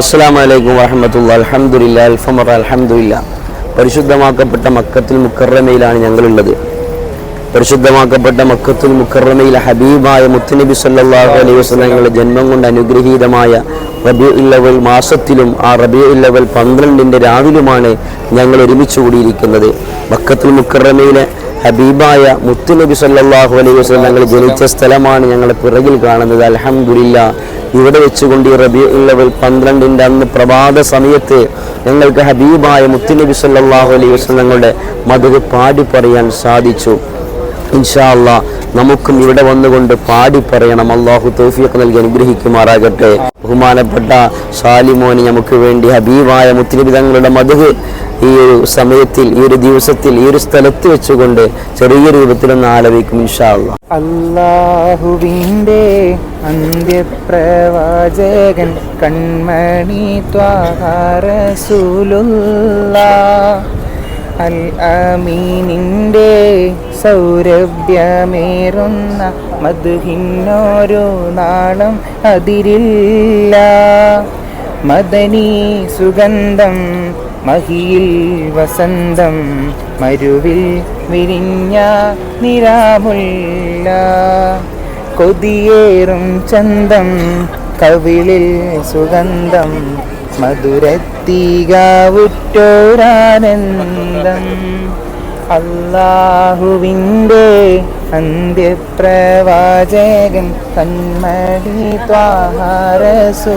അസ്സാം വലൈക്കും അലഹമുല്ല അൽഫമറ അലഹമുല്ല പരിശുദ്ധമാക്കപ്പെട്ട മക്കത്തിൽ മുക്കറമയിലാണ് ഞങ്ങളുള്ളത്. പരിശുദ്ധമാക്കപ്പെട്ട മക്കത്തുൽ മുക്കറമയിൽ ഹബീബായ മുത്തനബി സല്ലാഹു അലൈഹി വസ്ലങ്ങളുടെ ജന്മം കൊണ്ട് അനുഗ്രഹീതമായ റബിയു ഇല്ലവൽ മാസത്തിലും ആ റബിയു ഇല്ലവൽ പന്ത്രണ്ടിന്റെ രാവിലുമാണ് ഞങ്ങൾ ഒരുമിച്ച് കൂടിയിരിക്കുന്നത്. മക്കത്തുൽ മുക്കറമയിലെ ഹബീബായ മുത്തുനബി സല്ലാഹു അലൈഹി വസല്ലം ഞങ്ങൾ ജനിച്ച സ്ഥലമാണ് ഞങ്ങളുടെ പിറകിൽ കാണുന്നത്. അൽഹംദുലില്ല ഇവിടെ വെച്ചുകൊണ്ട് ഈ റബി ഉള്ളവൽ പന്ത്രണ്ടിന്റെ അന്ന് പ്രഭാത സമയത്ത് ഞങ്ങൾക്ക് ഹബീബായ മുത്തുനബി സല്ലാഹു അലൈഹി വസല്ലം ഞങ്ങളുടെ മധു പാടി പറയാൻ സാധിച്ചു. ഇൻഷാല്ല നമുക്കും ഇവിടെ വന്നുകൊണ്ട് പാടി പറയണം. അള്ളാഹു തോഫിയൊക്കെ നൽകി അനുഗ്രഹിക്കുമാറാകട്ടെ. ബഹുമാനപ്പെട്ട സാലിമോന് നമുക്ക് വേണ്ടി ഹബീബായ മുത്തുനബി തങ്ങളുടെ മധു ഈ ഒരു സമയത്തിൽ ഈ ഒരു ദിവസത്തിൽ ഈ ഒരു സ്ഥലത്ത് വെച്ചുകൊണ്ട് ചെറിയ രൂപത്തിലൊന്ന് ആലപിക്കും ഇൻഷാ അല്ലാ അല്ലാഹുവിന്റെ അന്ത്യപ്രവാചകൻ കൺമണി ത്വാഹാരസൂലുള്ള അൽ സൗരഭ്യമേറുന്ന മധുഹിന്നോരോ നാളം അതിരില്ല. മദനി സുഗന്ധം മഹിയിൽ വസന്തം മരുവിൽ വിരിഞ്ഞ നിരാമുല്ല. കൊതിയേറും ചന്തം കവിളിൽ സുഗന്ധം മധുരത്തികാവുറ്റോരാനന്ദം. അല്ലാഹുവിന്റെ അന്ത്യപ്രവാചകൻ കന്മടി ത്വാഹാരസൂലുള്ള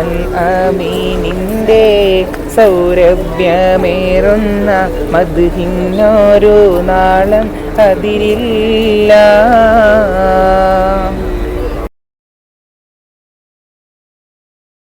അൽ അമീനിന്റെ സൗരഭ്യമേറുന്ന മധുഹിന്നൊരു നാളം അതിരില്ല.